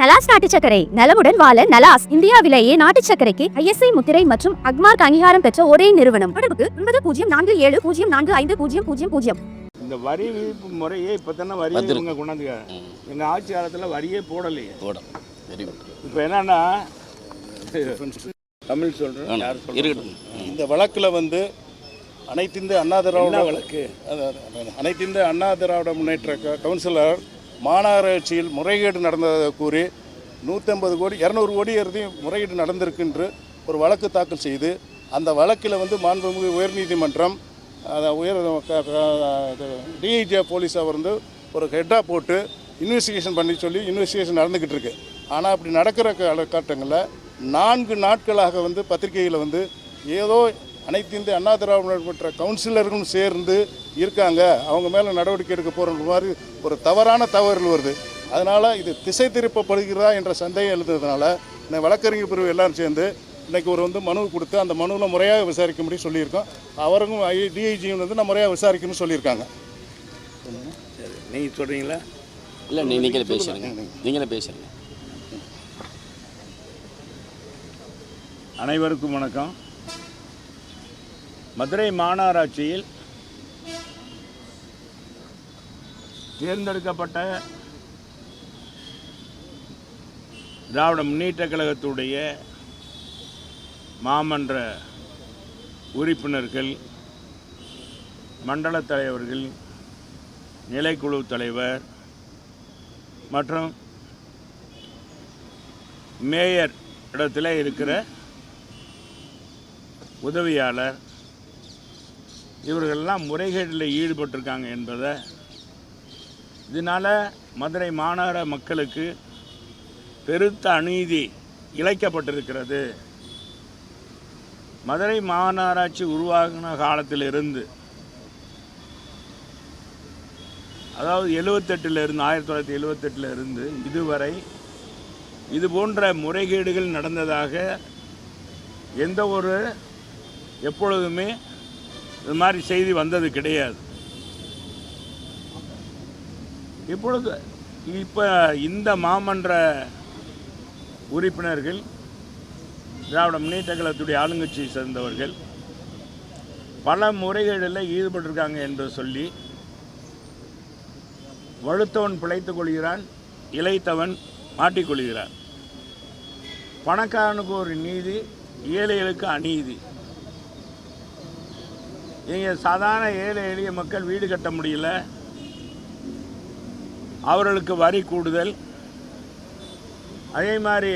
நலாஸ் நாட்டு சர்க்கரை நலமுடன் வாழ நலாஸ் இந்தியாவிலேயே நாட்டு சர்க்கரைக்கு ஐஎஸ்ஐ முத்திரை மற்றும் அக்மார்க் அங்கீகாரம் பெற்ற ஒரே நிறுவனம். தொடர்புக்கு ஒன்பது பூஜ்ஜியம் நான்கு ஏழு பூஜ்ஜியம் நான்கு ஐந்து பூஜ்ஜியம் பூஜ்ஜியம் பூஜ்ஜியம். இந்த வரி விதிப்பு முறையே இப்போ தானே வரி. இவங்க கொண்டாந்துக்காங்க எங்கள் ஆட்சி காலத்தில் வரியே போடலையே. போடும் வெரி குட். இப்போ என்னன்னா தமிழ் சொல்கிறேன் இருக்கட்டும். இந்த வழக்கில் வந்து அனைத்திந்திய அண்ணா திராவிட வழக்கு? அனைத்திந்திய அண்ணா திராவிட முன்னேற்ற கவுன்சிலர் மாநகராட்சியில் முறைகேடு நடந்ததை கூறி நூற்றம்பது கோடி இரநூறு கோடி இறுதியும் முறைகேடு நடந்திருக்குன்று ஒரு வழக்கு தாக்கல் செய்து அந்த வழக்கில் வந்து மாண்புமிகு உயர்நீதிமன்றம் அதை உயர் டிஐஜிஆ போலீஸ் அவர் வந்து ஒரு ஹெட்டாக போட்டு இன்வெஸ்டிகேஷன் பண்ணி சொல்லி இன்வெஸ்டிகேஷன் நடந்துக்கிட்டு இருக்கு. ஆனால் அப்படி நடக்கிற காலகட்டங்களில் நான்கு நாட்களாக வந்து பத்திரிகையில் வந்து ஏதோ அனைத்து இந்திய அண்ணா திராவிட முன்னேற்ற கவுன்சிலர்களும் சேர்ந்து இருக்காங்க. அவங்க மேலே நடவடிக்கை எடுக்க போகிற மாதிரி ஒரு தவறான தவறுகள் வருது. அதனால் இது திசை திருப்பப்படுகிறதா என்ற சந்தேகம் எழுதுறதுனால இந்த வழக்கறிஞர் பிரிவு எல்லாரும் சேர்ந்து இன்னைக்கு ஒரு வந்து மனு கொடுத்து அந்த மனுவில் முறையாக விசாரிக்கும்படி சொல்லியிருக்கோம். அவருக்கும் டிஐஜியும் வந்து நான் முறையாக விசாரிக்கணும்னு சொல்லியிருக்காங்க. சரி நீங்கள் சொல்கிறீங்களா இல்லை நீ நீங்களே பேசுறீங்க நீங்களே பேசுறீங்க அனைவருக்கும் வணக்கம். மதுரை மாநகராட்சியில் தேர்ந்தெடுக்கப்பட்ட திராவிட முன்னேற்ற கழகத்துடைய மாமன்ற உறுப்பினர்கள் மண்டல தலைவர்கள் நிலைக்குழு தலைவர் மற்றும் மேயர் இடத்துல இருக்கிற உதவியாளர். இவர்கள்லாம் முறைகேட்டில் ஈடுபட்டிருக்காங்க என்பதை இதனால் மதுரை மாநகர மக்களுக்கு பெருத்த அநீதி இழைக்கப்பட்டிருக்கிறது. மதுரை மாநகராட்சி உருவாகின காலத்திலிருந்து அதாவது எழுவத்தெட்டில் இருந்து ஆயிரத்தி தொள்ளாயிரத்தி எழுவத்தெட்டில் இருந்து இதுவரை இது போன்ற முறைகேடுகள் நடந்ததாக எந்த ஒரு எப்பொழுதுமே இது மாதிரி செய்தி வந்தது கிடையாது. இப்பொழுது இப்போ இந்த மாமன்ற உறுப்பினர்கள் திராவிட முன்னேற்ற கழகத்துடைய ஆளுங்கட்சியை சேர்ந்தவர்கள் பல முறைகேடில் ஈடுபட்டிருக்காங்க என்று சொல்லி வழுத்தவன் பிழைத்துக் கொள்கிறான் இளைத்தவன் மாட்டிக்கொள்கிறான் பணக்காரனுக்கு ஒரு நீதி ஏழைகளுக்கு அநீதி. இங்கே சாதாரண ஏழை எளிய மக்கள் வீடு கட்ட முடியல அவர்களுக்கு வரி கூடுதல். அதே மாதிரி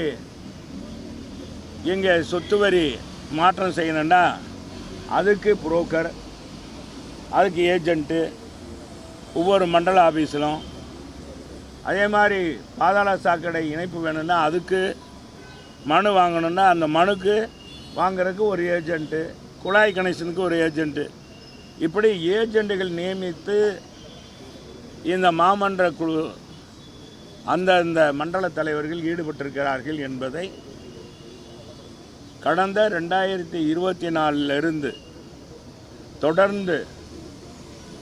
இங்கே சொத்து வரி மாற்றம் செய்யணும்னா அதுக்கு புரோக்கர் அதுக்கு ஏஜென்ட்டு ஒவ்வொரு மண்டல ஆஃபீஸிலும் அதே மாதிரி பாதாள சாக்கடை இணைப்பு வேணும்னா அதுக்கு மனு வாங்கணும்னா அந்த மனுக்கு வாங்குறதுக்கு ஒரு ஏஜென்ட்டு குழாய் கனெக்ஷனுக்கு ஒரு ஏஜென்ட்டு. இப்படி ஏஜென்ட்டுகள் நியமித்து இந்த மாமன்ற குழு அந்தந்த மண்டல தலைவர்கள் ஈடுபட்டிருக்கிறார்கள் என்பதை கடந்த ரெண்டாயிரத்தி இருபத்தி நாலிலிருந்து தொடர்ந்து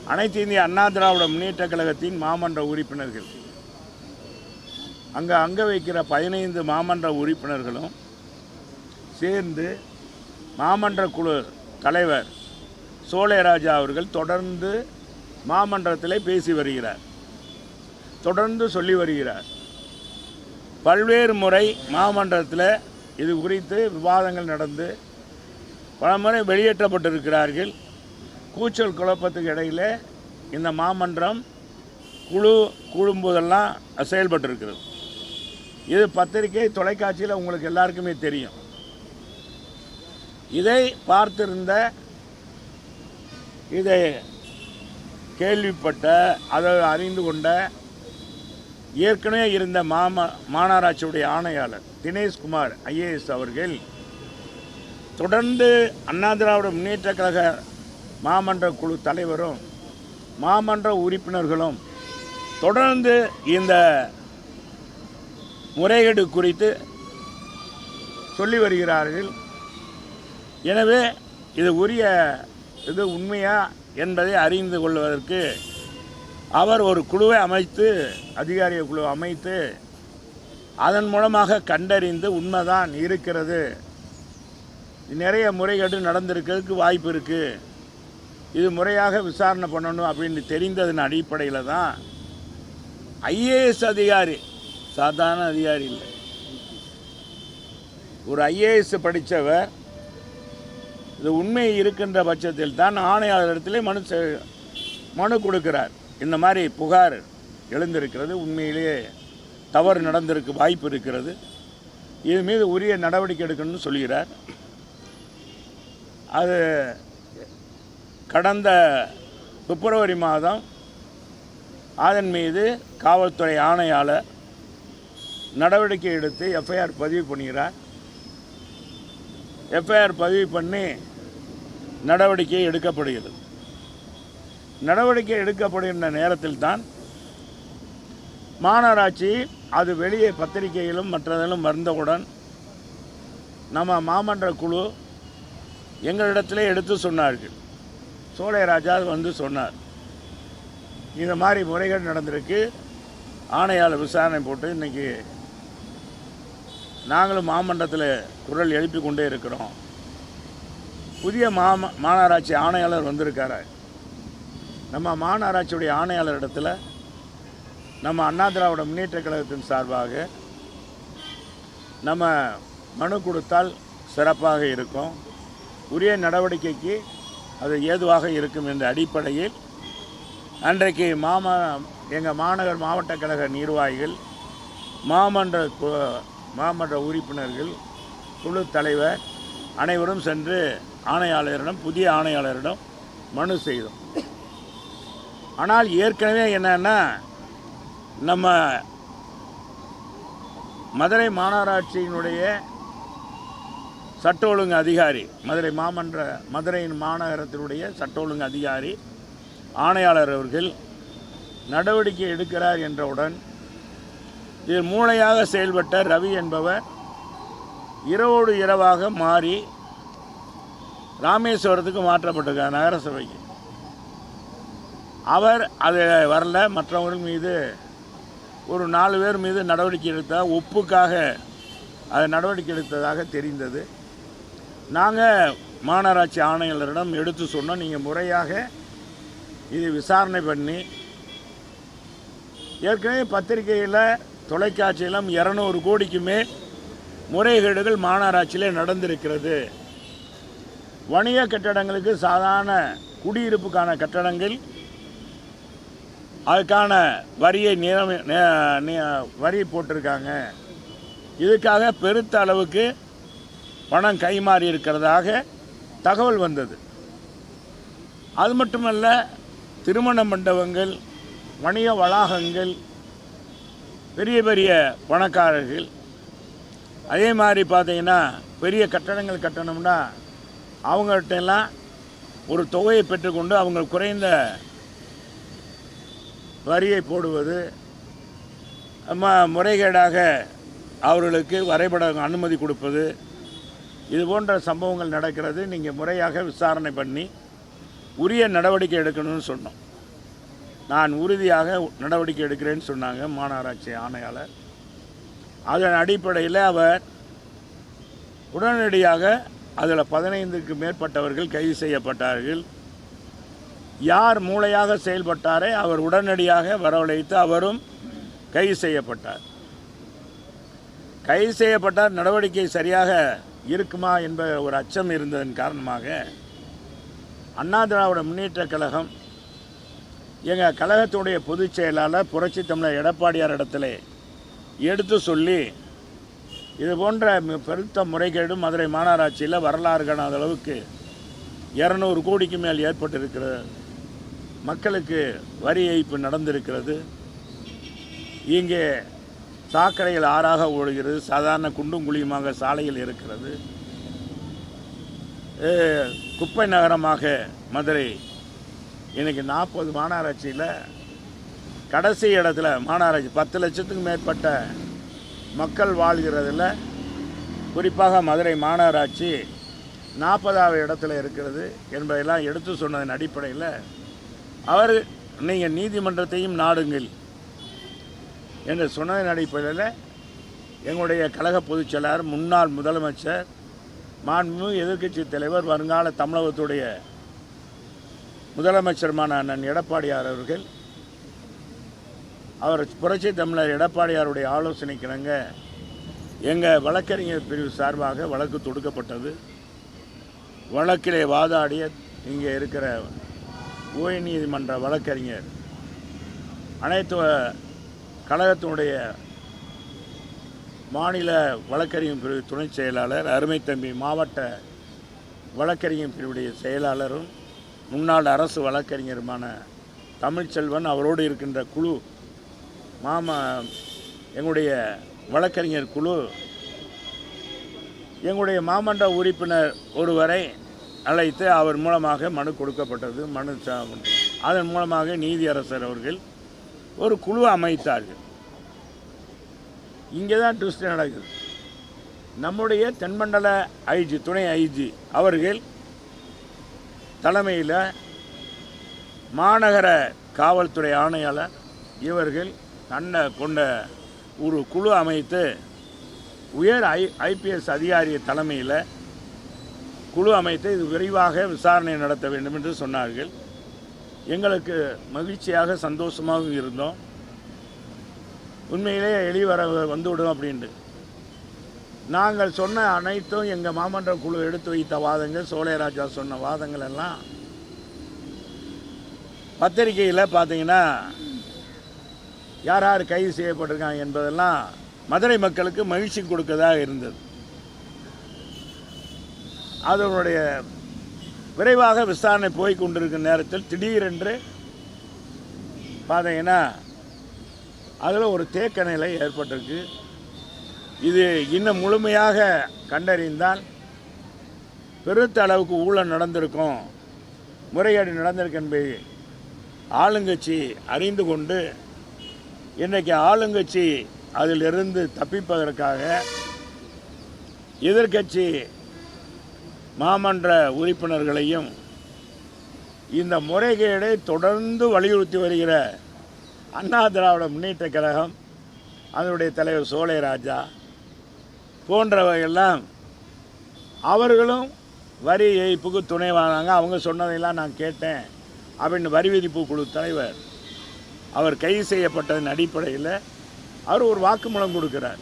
அனைத்து இந்திய அண்ணா திராவிட முன்னேற்ற கழகத்தின் மாமன்ற உறுப்பினர்கள் அங்கே அங்க வைக்கிற பதினைந்து மாமன்ற உறுப்பினர்களும் சேர்ந்து மாமன்ற குழு தலைவர் சோலைராஜா அவர்கள் தொடர்ந்து மாமன்றத்தில் பேசி வருகிறார். தொடர்ந்து சொல்லி வருகிறார். பல்வேறு முறை மாமன்றத்தில் இது குறித்து விவாதங்கள் நடந்து பல முறை வெளியேற்றப்பட்டிருக்கிறார்கள். கூச்சல் குழப்பத்துக்கு இடையில் இந்த மாமன்றம் குழு கூடும்போதெல்லாம் செயல்பட்டிருக்கிறது. இது பத்திரிகை தொலைக்காட்சியில் உங்களுக்கு எல்லாருக்குமே தெரியும். இதை பார்த்திருந்த இதை கேள்விப்பட்ட அதை அறிந்து கொண்ட ஏற்கனவே இருந்த மாம மாநகராட்சியுடைய ஆணையாளர் தினேஷ்குமார் ஐஏஎஸ் அவர்கள் தொடர்ந்து அண்ணா திராவிட முன்னேற்ற கழக மாமன்ற குழு தலைவரும் மாமன்ற உறுப்பினர்களும் தொடர்ந்து இந்த முறைகேடு குறித்து சொல்லி வருகிறார்கள். எனவே இது உரிய இது உண்மையாக என்பதை அறிந்து கொள்வதற்கு அவர் ஒரு குழுவை அமைத்து அதிகாரிய குழு அமைத்து அதன் மூலமாக கண்டறிந்து உண்மைதான் இருக்கிறது. நிறைய முறைகேடு நடந்திருக்கிறதுக்கு வாய்ப்பு இருக்குது இது முறையாக விசாரணை பண்ணணும் அப்படின்னு தெரிந்ததன் அடிப்படையில் தான் ஐஏஎஸ் அதிகாரி சாதாரண அதிகாரி இல்லை. ஒரு ஐஏஎஸ் படித்தவர் இது உண்மை இருக்கின்ற பட்சத்தில் தான் ஆணையாளரிடத்திலே மனு மனு கொடுக்கிறார். இந்த மாதிரி புகார் எழுந்திருக்கிறது. உண்மையிலேயே தவறு நடந்திருக்கு வாய்ப்பு இருக்கிறது. இது மீது உரிய நடவடிக்கை எடுக்கணும்னு சொல்கிறார். அது கடந்த பிப்ரவரி மாதம் அதன் மீது காவல்துறை ஆணையாளர் நடவடிக்கை எடுத்து எஃப்ஐஆர் பதிவு பண்ணுகிறார் எஃப்ஐஆர் பதிவு பண்ணி நடவடிக்கை எடுக்கப்படுகிறது. நடவடிக்கை எடுக்கப்படுகின்ற நேரத்தில் தான் மாநகராட்சி அது வெளியே பத்திரிகையிலும் மற்றதிலும் வந்தவுடன் நம்ம மாமன்ற குழு எங்களிடத்திலே எடுத்து சொன்னார்கள். சோழையராஜா வந்து சொன்னார். இந்த மாதிரி முறைகள் நடந்திருக்கு. ஆணையால் விசாரணை போட்டு இன்னைக்கு நாங்களும் மாமன்றத்தில் குரல் எழுப்பி கொண்டே இருக்கிறோம். புதிய மாம மாநகராட்சி ஆணையாளர் வந்திருக்காரு. நம்ம மாநகராட்சியுடைய ஆணையாளர் இடத்துல நம்ம அண்ணா திராவிட முன்னேற்ற கழகத்தின் சார்பாக நம்ம மனு கொடுத்தால் சிறப்பாக இருக்கும். உரிய நடவடிக்கைக்கு அது ஏதுவாக இருக்கும் என்ற அடிப்படையில் அன்றைக்கு மாமா எங்கள் மாநகர் மாவட்ட கழக நிர்வாகிகள் மாமன்ற மாமன்ற உறுப்பினர்கள் குழு தலைவர் அனைவரும் சென்று ஆணையாளரிடம் புதிய ஆணையாளரிடம் மனு செய்தோம். ஆனால் ஏற்கனவே என்னன்னா நம்ம மதுரை மாநகராட்சியினுடைய சட்ட ஒழுங்கு அதிகாரி மதுரை மாமன்ற மதுரையின் மாநகரத்தினுடைய சட்ட ஒழுங்கு அதிகாரி ஆணையாளர் அவர்கள் நடவடிக்கை எடுக்கிறார் என்றவுடன் இதில் மூளையாக செயல்பட்ட ரவி என்பவர் இரவோடு இரவாக மாறி ராமேஸ்வரத்துக்கு மாற்றப்பட்டிருக்கார் நகரசபைக்கு. அவர் அது வரல மற்றவர்கள் மீது ஒரு நாலு பேர் மீது நடவடிக்கை எடுத்தால் ஒப்புக்காக அது நடவடிக்கை எடுத்ததாக தெரிந்தது. நாங்கள் மாநகராட்சி ஆணையாளரிடம் எடுத்து சொன்னோம் நீங்கள் முறையாக இது விசாரணை பண்ணி ஏற்கனவே பத்திரிகையில் தொலைக்காட்சியிலும் இரநூறு கோடிக்கு மேல் முறைகேடுகள் மாநகராட்சியில் நடந்திருக்கிறது. வணிக கட்டடங்களுக்கு சாதாரண குடியிருப்புக்கான கட்டடங்கள் அதுக்கான வரியை நியமி வரி போட்டிருக்காங்க. இதுக்காக பெருத்த அளவுக்கு பணம் கைமாறி இருக்கிறதாக தகவல் வந்தது. அது மட்டுமல்ல திருமண மண்டபங்கள் வணிக வளாகங்கள் பெரிய பெரிய பணக்காரர்கள் அதே மாதிரி பார்த்தீங்கன்னா பெரிய கட்டடங்கள் கட்டணும்னா அவங்கள்ட்ட எல்லாம் ஒரு தொகையை பெற்றுக்கொண்டு அவங்க குறைந்த வரியை போடுவது ம முறைகேடாக அவர்களுக்கு வரைபட அனுமதி கொடுப்பது இது போன்ற சம்பவங்கள் நடக்கிறது. நீங்கள் முறையாக விசாரணை பண்ணி உரிய நடவடிக்கை எடுக்கணும்னு சொன்னோம். நான் உறுதியாக நடவடிக்கை எடுக்கிறேன்னு சொன்னாங்க மாநகராட்சி ஆணையாளர். அதன் அடிப்படையில் அவர் உடனடியாக அதில் பதினைந்துக்கு மேற்பட்டவர்கள் கைது செய்யப்பட்டார்கள். யார் மூளையாக செயல்பட்டாரே அவர் உடனடியாக வரவழைத்து அவரும் கைது செய்யப்பட்டார். கைது செய்யப்பட்டார் நடவடிக்கை சரியாக இருக்குமா என்ற ஒரு அச்சம் இருந்ததன் காரணமாக அண்ணா திராவிட முன்னேற்ற கழகம் எங்கள் கழகத்துடைய பொதுச் செயலாளர் புரட்சி தமிழர் எடப்பாடியார் இடத்துல எடுத்து சொல்லி இது போன்ற பெருத்த முறைகேடு மதுரை மாநகராட்சியில் வரலாறு காணாத அளவுக்கு இரநூறு கோடிக்கு மேல் ஏற்பட்டிருக்கிறது மக்களுக்கு வரி ஏய்ப்பு நடந்திருக்கிறது. இங்கே சாக்கடைகள் ஆறாக ஓடுகிறது. சாதாரண குண்டும் குழியுமாக சாலையில் இருக்கிறது. குப்பை நகரமாக மதுரை இன்றைக்கி நாற்பது மாநகராட்சியில் கடைசி இடத்துல மாநகராட்சி பத்து லட்சத்துக்கு மேற்பட்ட மக்கள் வாழ்கிறதுல குறிப்பாக மதுரை மாநகராட்சி நாற்பதாவது இடத்துல இருக்கிறது என்பதெல்லாம் எடுத்து சொன்னதன் அடிப்படையில் அவர் நீங்கள் நீதிமன்றத்தையும் நாடுங்கள் என்று சொன்னதன் அடிப்படையில் எங்களுடைய கழக பொதுச் செயலாளர் முன்னாள் முதலமைச்சர் மாண்புமிகு எதிர்க்கட்சி தலைவர் வருங்கால தமிழகத்துடைய முதலமைச்சருமான அண்ணன் எடப்பாடியார் அவர்கள் அவர் புரட்சி தமிழர் எடப்பாடியாருடைய ஆலோசனைக்கிணங்க எங்கள் வழக்கறிஞர் பிரிவு சார்பாக வழக்கு தொடுக்கப்பட்டது. வழக்கிலே வாதாடிய இங்கே இருக்கிற உயர்நீதிமன்ற வழக்கறிஞர் அனைத்து கழகத்தினுடைய மாநில வழக்கறிஞர் பிரிவு துணை செயலாளர் அருமை தம்பி மாவட்ட வழக்கறிஞர் பிரிவுடைய செயலாளரும் முன்னாள் அரசு வழக்கறிஞருமான தமிழ்ச்செல்வன் அவரோடு இருக்கின்ற குழு மாமா எங்களுடைய வழக்கறிஞர் குழு எங்களுடைய மாமன்ற உறுப்பினர் ஒருவரை அழைத்து அவர் மூலமாக மனு கொடுக்கப்பட்டது. மனு அதன் மூலமாக நீதியரசர் அவர்கள் ஒரு குழு அமைத்தார்கள். இங்கே தான் ட்விஸ்ட் நடக்குது. நம்முடைய தென்மண்டல ஐஜி துணை ஐஜி அவர்கள் தலைமையில் மாநகர காவல்துறை ஆணையாளர் இவர்கள் தன்னை கொண்ட ஒரு குழு அமைத்து உயர் ஐ ஐபிஎஸ் அதிகாரி தலைமையில் குழு அமைத்து இது விரைவாக விசாரணை நடத்த வேண்டும் என்று சொன்னார்கள். எங்களுக்கு மகிழ்ச்சியாக சந்தோஷமாகவும் இருந்தோம். உண்மையிலே எளிவர வந்துவிடும் அப்படின்ட்டு. நாங்கள் சொன்ன அனைத்தும் எங்கள் மாமன்ற குழு எடுத்து வைத்த வாதங்கள் சோழையராஜா சொன்ன வாதங்கள் எல்லாம் பத்திரிகையில் பார்த்தீங்கன்னா யார் யார் கைது செய்யப்பட்டிருக்காங்க என்பதெல்லாம் மதுரை மக்களுக்கு மகிழ்ச்சி கொடுக்கதாக இருந்தது. அதனுடைய விரைவாக விசாரணை போய் கொண்டிருக்கும் நேரத்தில் திடீரென்று பார்த்தீங்கன்னா அதில் ஒரு தேக்க நிலை ஏற்பட்டிருக்கு. இது இன்னும் முழுமையாக கண்டறிந்தால் பெருத்த அளவுக்கு ஊழல் நடந்திருக்கும் முறைகேடு நடந்திருக்கு என்பதை ஆளுங்கட்சி அறிந்து கொண்டு இன்றைக்கு ஆளுங்கட்சி அதிலிருந்து தப்பிப்பதற்காக எதிர்க்கட்சி மாமன்ற உறுப்பினர்களையும் இந்த முறைகேடை தொடர்ந்து வலியுறுத்தி வருகிற அண்ணா திராவிட முன்னேற்ற கழகம் அதனுடைய தலைவர் சோலைராஜா போன்றவையெல்லாம் அவர்களும் வரி ஏய்ப்புக்கு துணை வாங்கினாங்க அவங்க சொன்னதையெல்லாம் நான் கேட்டேன். அப்படின்னு வரி விதிப்பு குழு தலைவர் அவர் கைது செய்யப்பட்டதன் அடிப்படையில் அவர் ஒரு வாக்குமூலம் கொடுக்குறார்.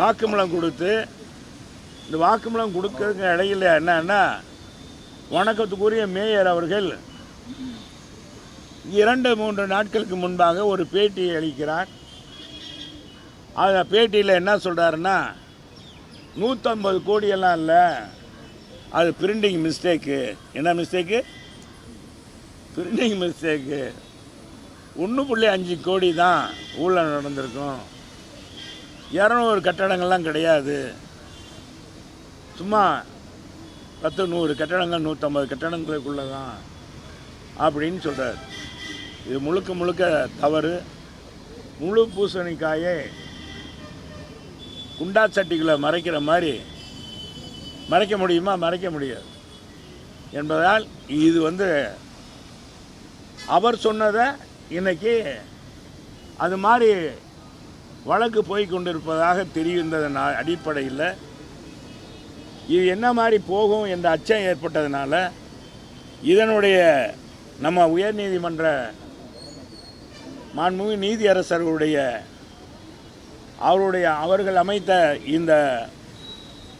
வாக்குமூலம் கொடுத்து இந்த வாக்குமூலம் கொடுக்கறதுக்கு இடையில என்னன்னா வணக்கத்துக்குரிய மேயர் அவர்கள் இரண்டு மூன்று நாட்களுக்கு முன்பாக ஒரு பேட்டி அளிக்கிறார். அந்த பேட்டியில் என்ன சொல்கிறாருன்னா நூற்றம்பது கோடியெல்லாம் இல்லை அது பிரிண்டிங் மிஸ்டேக்கு என்ன மிஸ்டேக்கு பிரிண்டிங் மிஸ்டேக்கு ஒன்று புள்ளி அஞ்சு கோடி தான் ஊழல் நடந்திருக்கும். இரநூறு கட்டடங்கள்லாம் கிடையாது. சும்மா பத்து நூறு கட்டடங்கள் நூற்றம்பது கட்டடங்களுக்குள்ளே தான் அப்படின்னு சொல்கிறார் இது முழுக்க முழுக்க தவறு. முழு பூசணிக்காயை குண்டா சட்டிக்குள்ளே மறைக்கிற மாதிரி மறைக்க முடியுமா? மறைக்க முடியாது. என்பதால் இது வந்து அவர் சொன்னதை இன்றைக்கி அது மாதிரி வழக்கு போய் கொண்டிருப்பதாக தெரிந்ததன் அடிப்படையில் இது என்ன மாதிரி போகும் என்ற அச்சம் ஏற்பட்டதுனால இதனுடைய நம்ம உயர்நீதிமன்ற மாண்புமிகு நீதியரசர்களுடைய அவருடைய அவர்கள் அமைத்த இந்த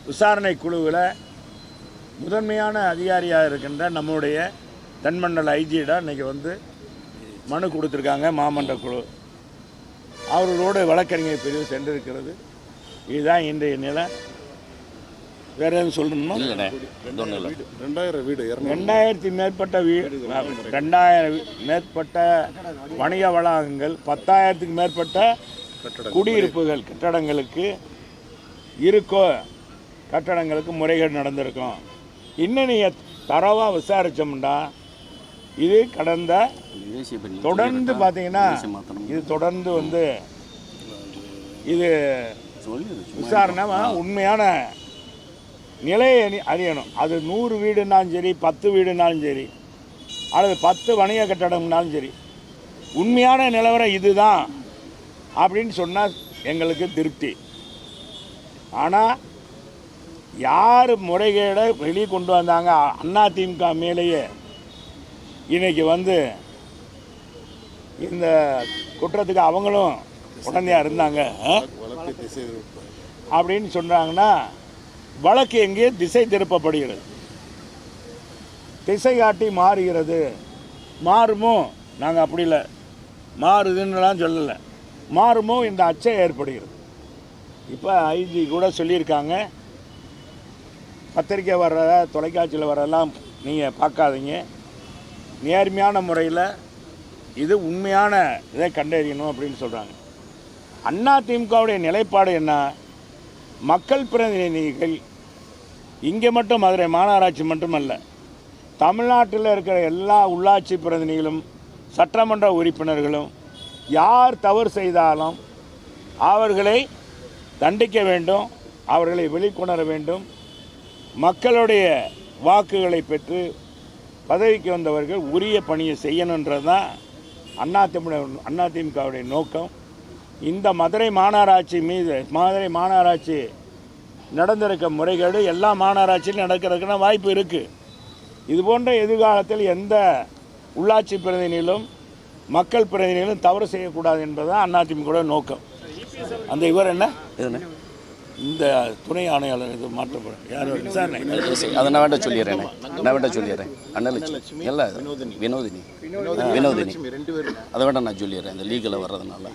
விசாரணை குழுவில் முதன்மையான அதிகாரியாக இருக்கின்ற நம்முடைய தென்மண்டல ஐஜியிடம் இன்றைக்கி வந்து மனு கொடுத்துருக்காங்க மாமன்ற குழு. அவர்களோடு வழக்கறிஞர் பிரிவு சென்றிருக்கிறது. இதுதான் இன்றைய நிலை. வேற எதுவும் சொல்லணுமா? ரெண்டாயிரம் வீடு ரெண்டாயிரத்தி மேற்பட்ட வீ ரெண்டாயிரம் மேற்பட்ட வணிக வளாகங்கள் பத்தாயிரத்துக்கு மேற்பட்ட குடியிருப்புகள் கட்டடங்களுக்கு இருக்கோ கட்டடங்களுக்கு முறைகேடு நடந்திருக்கும். இன்னும் நீங்கள் தரவாக விசாரித்தோம்னா இது கடந்த தொடர்ந்து பார்த்தீங்கன்னா இது தொடர்ந்து வந்து இது விசாரணை உண்மையான நிலையை அறி- அறியணும். அது நூறு வீடுனாலும் சரி பத்து வீடுனாலும் சரி அல்லது பத்து வணிக கட்டடம்னாலும் சரி உண்மையான நிலவரம் இதுதான் அப்படின்னு சொன்னால் எங்களுக்கு திருப்தி. ஆனால் யார் முறைகேடை வெளியே கொண்டு வந்தாங்க? அதிமுக மேலேயே இன்றைக்கி வந்து இந்த குற்றத்துக்கு அவங்களும் உடந்தையாக இருந்தாங்க அப்படின்னு சொன்னாங்கன்னா வழக்கு எங்கே? திசை திருப்பப்படுகிறது. திசை காட்டி மாறுகிறது. மாறுமோ? நாங்கள் அப்படி இல்லை. மாறுதுன்னுலாம் சொல்லலை. மாறுமோ? இந்த அச்சம் ஏற்படுகிறது. இப்போ ஐஜி கூட சொல்லியிருக்காங்க. பத்திரிக்கை வர்ற தொலைக்காட்சியில் வரலாம் நீங்கள் பார்க்காதீங்க. நேர்மையான முறையில் இது உண்மையான இதை கண்டறியணும் அப்படின்னு சொல்கிறாங்க அண்ணா திமுகவுடைய நிலைப்பாடு என்ன? மக்கள் பிரதிநிதிகள் இங்கே மட்டும் மதுரை மாநகராட்சி மட்டுமல்ல தமிழ்நாட்டில் இருக்கிற எல்லா உள்ளாட்சி பிரதிநிதிகளும் சட்டமன்ற உறுப்பினர்களும் யார் தவறு செய்தாலும் அவர்களை தண்டிக்க வேண்டும் அவர்களை வெளிக்கொணர வேண்டும் மக்களுடைய வாக்குகளை பெற்று பதவிக்கு வந்தவர்கள் உரிய பணியை செய்யணுன்றது தான் அண்ணா அண்ணா திமுகவுடைய நோக்கம். இந்த மதுரை மாநகராட்சி மீது மதுரை மாநகராட்சி நடந்திருக்க முறைகேடு எல்லா மாநகராட்சியிலும் நடக்கிறதுக்கான வாய்ப்பு இருக்குது இது போன்ற எதிர்காலத்தில் எந்த உள்ளாட்சி பிரதிநிதிகளும் மக்கள் பிரதிநிதிகளும் தவறு செய்யக்கூடாது என்பதுதான் அதிமுக நோக்கம். அந்த இவர் என்ன? எதுண்ணே இந்த துணை ஆணையாளர் இது மாற்றப்படும் யார்? விசாரணை. அதை நான் வேண்டாம் சொல்லிடுறேண்ணே நான் வேண்டாம் சொல்லிடுறேன். அண்ணலட்சுமி. இல்லை வினோதினி. வினோதினி. அதை வேண்டாம் நான் சொல்லிடுறேன். இந்த லீகலில் வர்றதுனால.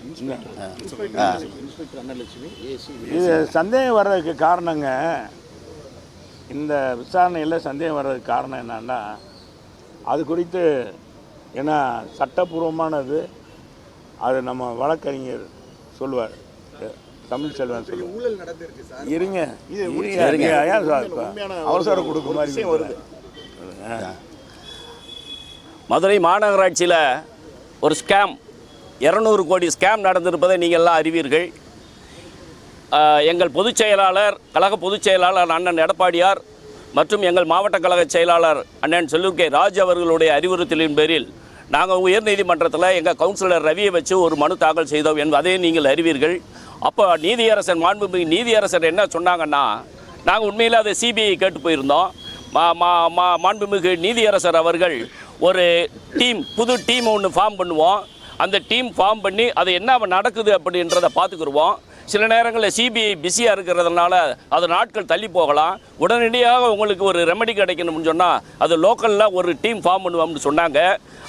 இது சந்தேகம் வர்றதுக்கு காரணங்க இந்த விசாரணையில் சந்தேகம் வர்றதுக்கு காரணம் என்னன்னா அது குறித்து ஏன்னா சட்டப்பூர்வமானது அது நம்ம வழக்கறிஞர் சொல்லுவார் தமிழ் செல்வன் இருங்க. இருங்க. ஏன் சார் அவசரம் கொடுக்க மாதிரி வருது. மதுரை மாநகராட்சியில் ஒரு ஸ்கேம் இரநூறு கோடி ஸ்கேம் நடந்திருப்பதை நீங்கள் எல்லாம் அறிவீர்கள். எங்கள் பொதுச் செயலாளர் கழக பொதுச் செயலாளர் அண்ணன் எடப்பாடியார் மற்றும் எங்கள் மாவட்ட கழக செயலாளர் அண்ணன் செல்லூர் கே. ராஜ் அவர்களுடைய அறிவுறுத்தலின் பேரில் நாங்கள் உயர்நீதிமன்றத்தில் எங்கள் கவுன்சிலர் ரவியை வச்சு ஒரு மனு தாக்கல் செய்தோம் என்பதை நீங்கள் அறிவீர்கள். அப்போ நீதியரசன் மாண்புமிகு நீதியரசர் என்ன சொன்னாங்கன்னா நாங்கள் உண்மையில் அதை சிபிஐ கேட்டு போயிருந்தோம். மா மா மா மாண்புமிகு நீதியரசர் அவர்கள் ஒரு டீம் புது டீம் ஒன்று ஃபார்ம் பண்ணுவோம். அந்த டீம் ஃபார்ம் பண்ணி அது என்ன நடக்குது அப்படின்றத பார்த்துக்குருவோம். சில நேரங்களில் சிபிஐ பிஸியாக இருக்கிறதுனால அது நாட்கள் தள்ளி போகலாம். உடனடியாக உங்களுக்கு ஒரு ரெமெடி கிடைக்கணும்னு சொன்னால் அது லோக்கலில் ஒரு டீம் ஃபார்ம் பண்ணுவோம்னு சொன்னாங்க.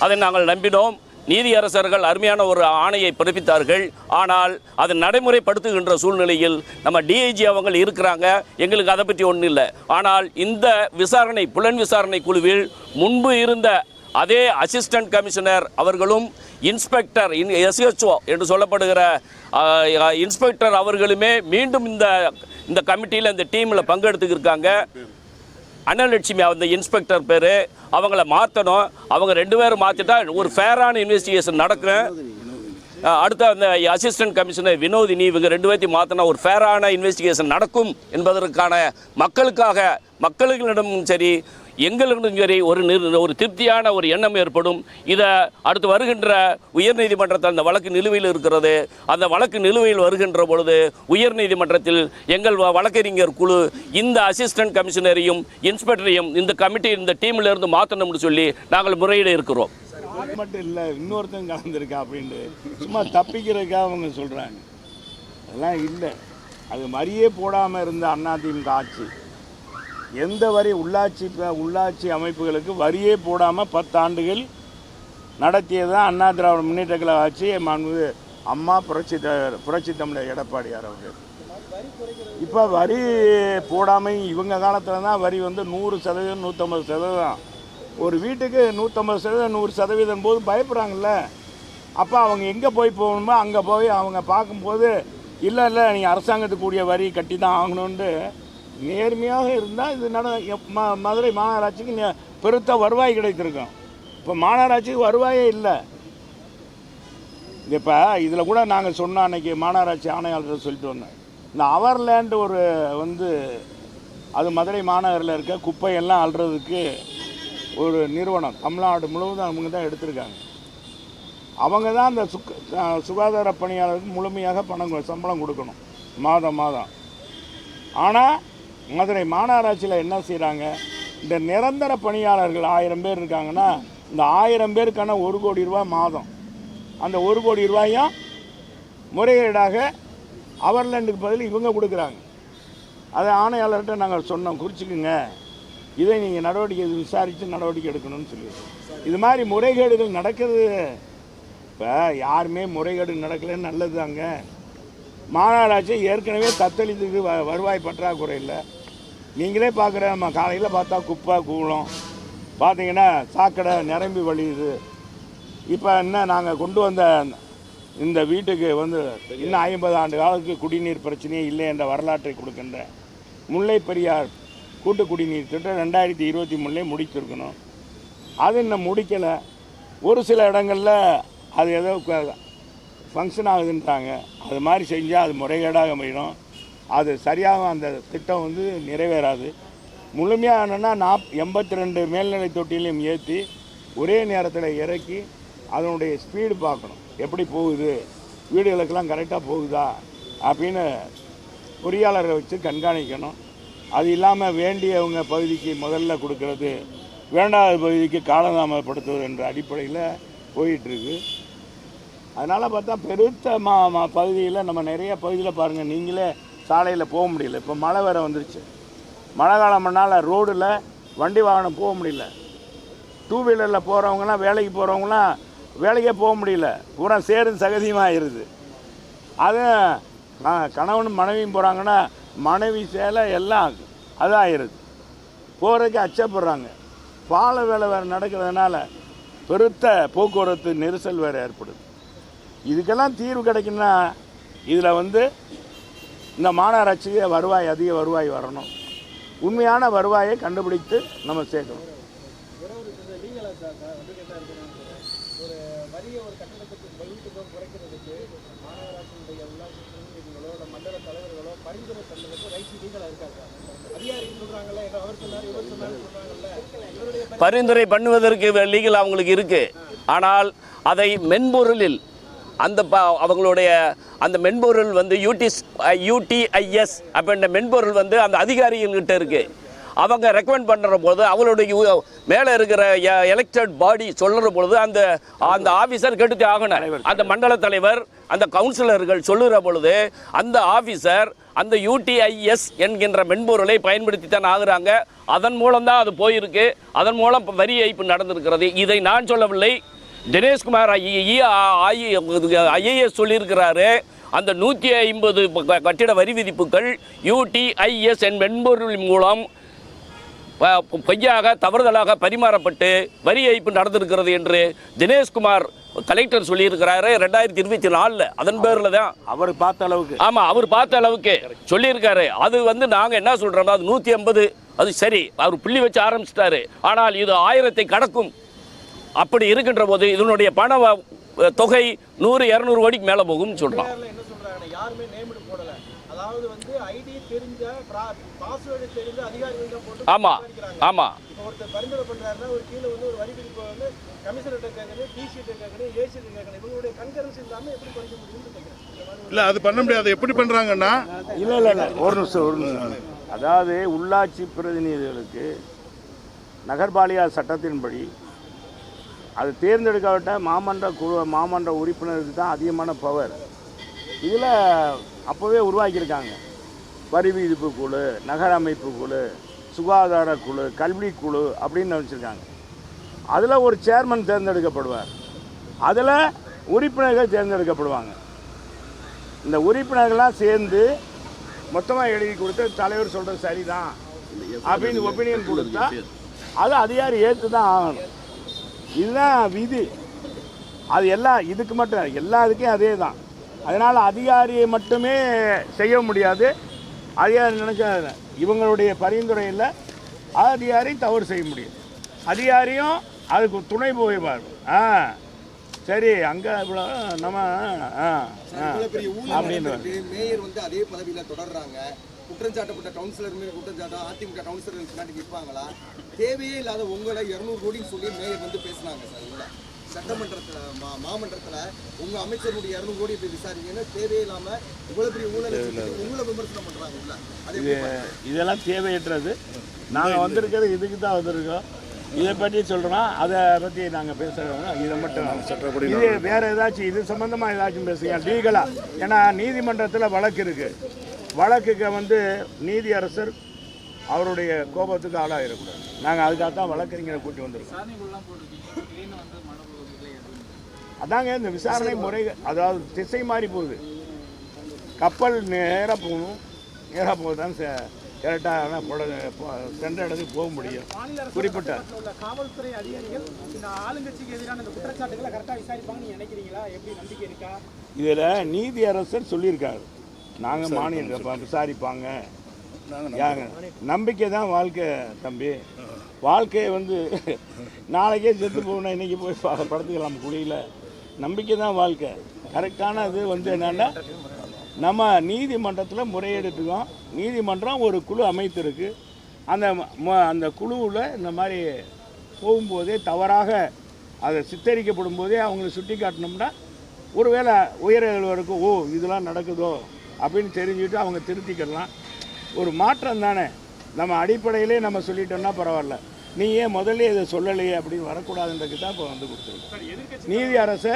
அதை நாங்கள் நம்பினோம். நீதியரசர்கள் அருமையான ஒரு ஆணையை பிறப்பித்தார்கள். ஆனால் அதை நடைமுறைப்படுத்துகின்ற சூழ்நிலையில் நம்ம டிஐஜி அவங்க இருக்கிறாங்க. எங்களுக்கு அதை பற்றி ஒன்றும் இல்லை. ஆனால் இந்த விசாரணை புலன் விசாரணை குழுவில் முன்பு இருந்த அதே அசிஸ்டன்ட் கமிஷனர் அவர்களும் இன்ஸ்பெக்டர் இன் எஸ்ஹெச்ஓ என்று சொல்லப்படுகிற இன்ஸ்பெக்டர் அவர்களுமே மீண்டும் இந்த இந்த கமிட்டியில் இந்த டீமில் பங்கெடுத்துக்கிருக்காங்க. அன்னலட்சுமி அந்த இன்ஸ்பெக்டர் பேர் அவங்கள மாற்றணும் அவங்க ரெண்டு பேரும் மாற்றிட்டா ஒரு ஃபேரான இன்வெஸ்டிகேஷன் நடக்கும். அடுத்த அந்த அசிஸ்டன்ட் கமிஷனர் வினோதினி இவங்க ரெண்டு பேர்த்தையும் மாற்றினா ஒரு ஃபேரான இன்வெஸ்டிகேஷன் நடக்கும் என்பதற்கான மக்களுக்காக மக்களிடமும் சரி எங்களுக்கும் சரி ஒரு ஒரு திருப்தியான ஒரு எண்ணம் ஏற்படும். இதை அடுத்து வருகின்ற உயர்நீதிமன்றத்தில் அந்த வழக்கு நிலுவையில் இருக்கிறது. அந்த வழக்கு நிலுவையில் வருகின்ற பொழுது உயர்நீதிமன்றத்தில் எங்கள் வ- வழக்கறிஞர் குழு இந்த அசிஸ்டன்ட் கமிஷனரையும் இன்ஸ்பெக்டரையும் இந்த கமிட்டி இந்த டீமில் இருந்து மாற்றணும்னு சொல்லி நாங்கள் முறையிட இருக்கிறோம். அது மட்டும் இல்லை இன்னொருத்தன் கலந்துருக்கா அப்படின்ட்டு. சும்மா தப்பிக்கிறதுக்காக அவங்க சொல்கிறாங்க அதெல்லாம் இல்லை. அது வரியே போடாமல் இருந்த அதிமுக ஆட்சி. எந்த வரி உள்ளாட்சி உள்ளாட்சி அமைப்புகளுக்கு வரியே போடாமல் பத்தாண்டுகள் நடத்தியது தான் அண்ணா திராவிட முன்னேற்ற கழக ஆட்சி. மாண்பு அம்மா புரட்சி புரட்சி தமிழர் எடப்பாடியார் அவர்கள். இப்போ வரி போடாமல் இவங்க காலத்தில் தான் வரி வந்து நூறு சதவீதம் நூற்றம்பது சதவீதம். ஒரு வீட்டுக்கு நூற்றம்பது சதவீதம் நூறு சதவீதம் போது பயப்படுறாங்கல்ல. அப்போ அவங்க எங்கே போய் போகணுமோ அங்கே போய் அவங்க பார்க்கும்போது இல்லை இல்லை நீங்கள் அரசாங்கத்துக்கு கூடிய வரி கட்டி தான் ஆகணுன்ட்டு நேர்மையாக இருந்தால் இது நட ம- மதுரை மாநகராட்சிக்கு பெருத்த வருவாய் கிடைத்திருக்கும். இப்போ மாநகராட்சிக்கு வருவாயே இல்லை. இப்போ இதில் கூட நாங்கள் சொன்னோம் அன்னைக்கு மாநகராட்சி ஆணையாளர் சொல்லிட்டு வந்தோம். இந்த அவர்லேண்ட் ஒரு வந்து அது மதுரை மாநகரில் இருக்க குப்பையெல்லாம் அள்ளுறதுக்கு ஒரு நிறுவனம். தமிழ்நாடு முழுவதும் அவங்க தான் எடுத்திருக்காங்க. அவங்க தான் அந்த சுக்க சுகாதார பணியாளருக்கு முழுமையாக பணம் சம்பளம் கொடுக்கணும். மாதம் மாதம். ஆனால் மதுரை மாநகராட்சியில் என்ன செய்கிறாங்க இந்த நிரந்தர பணியாளர்கள் ஆயிரம் பேர் இருக்காங்கன்னா இந்த ஆயிரம் பேருக்கான ஒரு கோடி ரூபாய் மாதம். அந்த ஒரு கோடி ரூபாயும் முறைகேடாக அவர்லேண்டுக்கு பதில் இவங்க கொடுக்குறாங்க. அதை ஆணையாளர்கிட்ட நாங்கள் சொன்னோம் குறிச்சிக்குங்க. இதை நீங்கள் நடவடிக்கை விசாரித்து நடவடிக்கை எடுக்கணும்னு சொல்லி இது மாதிரி முறைகேடுகள் நடக்கிறது இப்போ யாருமே முறைகேடு நடக்கலைன்னு நல்லது தாங்க. மாநகராட்சி ஏற்கனவே தத்தளித்துக்கு வ வருவாய் பற்றாக்குறை இல்லை. நீங்களே பார்க்குற நம்ம காலையில் பார்த்தா குப்பை கூலம் பார்த்தீங்கன்னா சாக்கடை நிரம்பி வழியுது. இப்போ என்ன நாங்கள் கொண்டு வந்த இந்த வீட்டுக்கு வந்து இன்னும் ஐம்பது ஆண்டு காலத்துக்கு குடிநீர் பிரச்சனையே இல்லை என்ற வரலாற்றை கொடுக்கின்ற முல்லை பெரியார் கூட்டு குடிநீர் திட்டம் ரெண்டாயிரத்தி இருபத்தி மூணுலேயே முடிச்சிருக்கணும். அது இன்னும் முடிக்கலை. ஒரு சில இடங்களில் அது ஏதோ ஃபங்க்ஷன் ஆகுதுன்றாங்க. அது மாதிரி செஞ்சால் அது முறைகேடாக போயிடும் அது சரியாக அந்த திட்டம் வந்து நிறைவேறாது. முழுமையாக என்னென்னா நாப் எண்பத்தி ரெண்டு மேல்நிலை தொட்டிலையும் ஏற்றி ஒரே நேரத்தில் இறக்கி அதனுடைய ஸ்பீடு பார்க்கணும். எப்படி போகுது? வீடுகளுக்கெல்லாம் கரெக்டாக போகுதா? அப்படின்னு பொறியாளரை வச்சு கண்காணிக்கணும். அது இல்லாமல் வேண்டியவங்க பகுதிக்கு முதல்ல கொடுக்கறது வேண்டாத பகுதிக்கு காலதாமதப்படுத்துவது என்ற அடிப்படையில் போயிட்டுருக்கு. அதனால் பார்த்தா பெருத்த மா மா பகுதியில் நம்ம நிறைய பகுதியில் பாருங்கள் நீங்களே சாலையில் போக முடியல. இப்போ மழை வேறு வந்துருச்சு. மழை காலம்னால ரோடில் வண்டி வாகனம் போக முடியல. டூ வீலரில் போகிறவங்களாம் வேலைக்கு போகிறவங்களாம் வேலைக்கே போக முடியல. பூரா சேரும் சகதியமாகிடுது அது கணவனும் மனைவியும் போகிறாங்கன்னா மனைவி சேலை எல்லாம் அது ஆயிடுது போகிறதுக்கு அச்சப்படுறாங்க. பால வேலை வேறு நடக்கிறதுனால பெருத்த போக்குவரத்து நெரிசல் வேறு ஏற்படுது. இதுக்கெல்லாம் தீர்வு கிடைக்குன்னா இதில் வந்து இந்த மாநகராட்சிக்கு வருவாய் அதிக வருவாய் வரணும். உண்மையான வருவாயை கண்டுபிடித்து நம்ம சேர்க்கணும். பரிந்துரை பண்ணுவதற்கு லீகல் அவங்களுக்கு இருக்கு. ஆனால் அதை மென்பொருளில் அந்த அவங்களுடைய அந்த மென்பொருள் வந்து யூடிஸ் யூடிஐஎஸ் அப்படின்ற மென்பொருள் வந்து அந்த அதிகாரிகள்கிட்ட இருக்கு. அவங்க ரெக்கமெண்ட் பண்ணுற போது அவங்களுடைய மேலே இருக்கிற எலெக்டட் பாடி சொல்லுற பொழுது அந்த அந்த ஆஃபீஸர் கெடுத்து ஆகணும். அந்த மண்டல தலைவர் அந்த கவுன்சிலர்கள் சொல்லுற பொழுது அந்த ஆஃபீஸர் அந்த யூடிஐஎஸ் என்கின்ற மென்பொருளை பயன்படுத்தி தான் ஆகுறாங்க. அதன் மூலம் தான் அது போயிருக்கு. அதன் மூலம் வரி ஏய்ப்பு நடந்திருக்கிறது. இதை நான் சொல்லவில்லை. தினேஷ்குமார் ஐஏஎஸ் சொல்லியிருக்கிறாரு. அந்த நூற்றி ஐம்பது கட்டிட வரி விதிப்புகள் யூடிஐஎஸ் என் மென்பொருள் மூலம் பொய்யாக தவறுதலாக பரிமாறப்பட்டு வரி ஏய்ப்பு நடந்திருக்கிறது என்று தினேஷ்குமார் கலெக்டர் சொல்லியிருக்கிறாரு. ரெண்டாயிரத்தி இருபத்தி நாலில். அதன் பேரில் தான். அவர் பார்த்த அளவுக்கு. ஆமாம் அவர் பார்த்த அளவுக்கு சொல்லியிருக்காரு. அது வந்து நாங்கள் என்ன சொல்கிறோம்னா அது நூற்றி ஐம்பது அது சரி அவர் புள்ளி வச்சு ஆரம்பிச்சிட்டாரு. ஆனால் இது ஆயிரத்தை கடக்கும் அப்படி இருக்கின்ற போது இதனுடைய பண தொகை நூறு இரநூறு கோடிக்கு மேலே போகும்னு சொல்கிறோம் அதிகாரிகள் என்ன சொல்கிறாங்கன்னா யாருமே நேமிடு போடலை. அதாவது வந்து ஐடி தெரிஞ்ச பாஸ்வேர்டு தெரிஞ்ச அதிகாரிகள் தான் போட்டு ஆமாம். ஆமாம் இல்லை அது பண்ண முடியாது. எப்படி பண்ணுறாங்கன்னா இல்லை இல்லை இல்லை. ஒரு நிமிஷம் ஒரு நிமிஷம். அதாவது உள்ளாட்சி பிரதிநிதிகளுக்கு நகர்பாலிகா சட்டத்தின்படி அது தேர்ந்தெடுக்கப்பட்ட மாமன்ற குழு மாமன்ற உறுப்பினருக்கு தான் அதிகமான பவர் இதில் அப்போவே உருவாக்கியிருக்காங்க. வரி விதிப்பு குழு நகர அமைப்பு குழு சுகாதார குழு கல்வி குழு அப்படின்னு வச்சுருக்காங்க. அதில் ஒரு சேர்மன் தேர்ந்தெடுக்கப்படுவார். அதில் உறுப்பினர்கள் தேர்ந்தெடுக்கப்படுவாங்க. இந்த உறுப்பினர்கள்லாம் சேர்ந்து மொத்தமாக எழுதி கொடுத்து தலைவர் சொல்கிறது சரிதான் அப்படின்னு ஒப்பீனியன் கொடுத்தா அது அதிகாரி ஏற்று தான் ஆகணும். இதுதான் விதி. அது எல்லா இதுக்கு மட்டும் இல்ல, எல்லா இதுக்கும் அதே தான் அதனால் அதிகாரியை மட்டுமே செய்ய முடியாது. அதிகாரி நினச்சா இவங்களுடைய பரிந்துரையில் அதிகாரி தவறு செய்ய முடியும். அதிகாரியும் அதுக்கு துணை போய்வார் ஆ சரி அங்கே இவ்வளோ நம்ம ஆ அப்படின்னு. மேயர் வந்து அதே பதவியில தொடர்றாங்க. குற்றம் சாட்டப்பட்ட கவுன்சிலர் மீது குற்றம் சாட்டம் அதிமுக கவுன்சிலர் பின்னாடி நிற்பாங்களா? தேவையே இல்லாத உங்களை இருநூறு கோடின்னு சொல்லி மேயர் வந்து பேசினாங்க சார் உள்ள. சட்டமன்றத்துல மா- மாமன்றத்துல உங்க அமைச்சருடைய இரநூறு கோடி போய் விசாரிங்கன்னு தேவையில்லாம இவ்வளவு பெரிய ஊழல் உங்களை விமர்சனம் பண்றாங்கல்ல அது இது இதெல்லாம் தேவையற்றது. நாங்கள் வந்திருக்கிறது இதுக்கு தான் வந்திருக்கோம். இதை பற்றி சொல்கிறோம் அதை பற்றி நாங்கள் பேசுகிறோம் இதை மட்டும் சட்டப்படி இது வேறு ஏதாச்சும் இது சம்மந்தமாக ஏதாச்சும் பேசுங்க லீகலாக ஏன்னா நீதிமன்றத்தில் வழக்கு இருக்குது வழக்குக்கு வந்து நீதி அரசர் அவருடைய கோபத்துக்கு ஆளாகிடக்கூடாது நாங்கள் அதுக்காக தான் வழக்கறிஞரை கூட்டி வந்திருக்கோம். அதாங்க இந்த விசாரணை முறை அதாவது திசை மாறி போகுது. கப்பல் நேராக போகணும். நேராக போக தான் கரெக்டாக சென்ற இடத்துக்கு போக முடியும். குறிப்பிட்ட காவல்துறை அதிகாரிகள் இந்த ஆளுங்கட்சிக்கு எதிரான இந்த குற்றச்சாட்டுகளை கரெக்டா விசாரிப்பாங்கன்னு நினைக்கிறீங்களா? எப்படி நம்பிக்கை இருக்கா? இதில் நீதி அரசர் சொல்லியிருக்காரு. நாங்கள் மானியம் விசாரிப்பாங்க. யாங்க நம்பிக்கை தான் வாழ்க்கை தம்பி. வாழ்க்கையை வந்து நாளைக்கே செத்து போகணும் இன்னைக்கு போய் படுத்துக்கலாம் குழியில். நம்பிக்கை தான் வாழ்க்கை. கரெக்டான இது வந்து என்னென்னா நம்ம நீதிமன்றத்தில் முறையெடுத்துக்கோம். நீதிமன்றம் ஒரு குழு அமைத்திருக்கு. அந்த அந்த குழுவில் இந்த மாதிரி போகும்போதே தவறாக அதை சித்தரிக்கப்படும் போதே அவங்களை சுட்டி காட்டினோம்னா ஒருவேளை உயர் அலுவலருக்கு ஓ இதெல்லாம் நடக்குதோ? அப்படின்னு தெரிஞ்சுட்டு அவங்க திருத்திக்கலாம். ஒரு மாற்றம் தானே. நம்ம அடிப்படையிலே நம்ம சொல்லிட்டோம்னா பரவாயில்ல. நீ ஏன் முதல்ல இதை சொல்லலையே அப்படின்னு வரக்கூடாதுன்றதுக்கு தான் இப்போ வந்து கொடுத்துருக்கோம். நீதி அரசை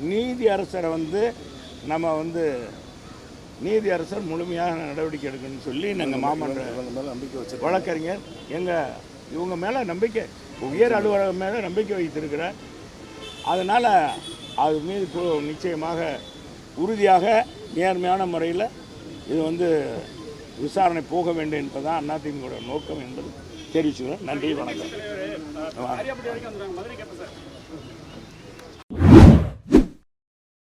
நீதி அரசரை வந்து நம்ம வந்து நீதி அரசர் முழுமையாக நடவடிக்கை எடுக்கணும்னு சொல்லி நாங்கள் மாமன்ற நம்பிக்கை வச்சு வழக்கறிஞர் எங்கள் இவங்க மேலே நம்பிக்கை உயர் அலுவலகம் மேலே நம்பிக்கை வைத்திருக்கிறார் அதனால் அது மீது கு- நிச்சயமாக உறுதியாக நேர்மையான முறையில் இது வந்து விசாரணை போக வேண்டும் என்பதுதான் அதிமுக நோக்கம் என்பது தெரிவிச்சுக்கிறேன். நன்றி வணக்கம்.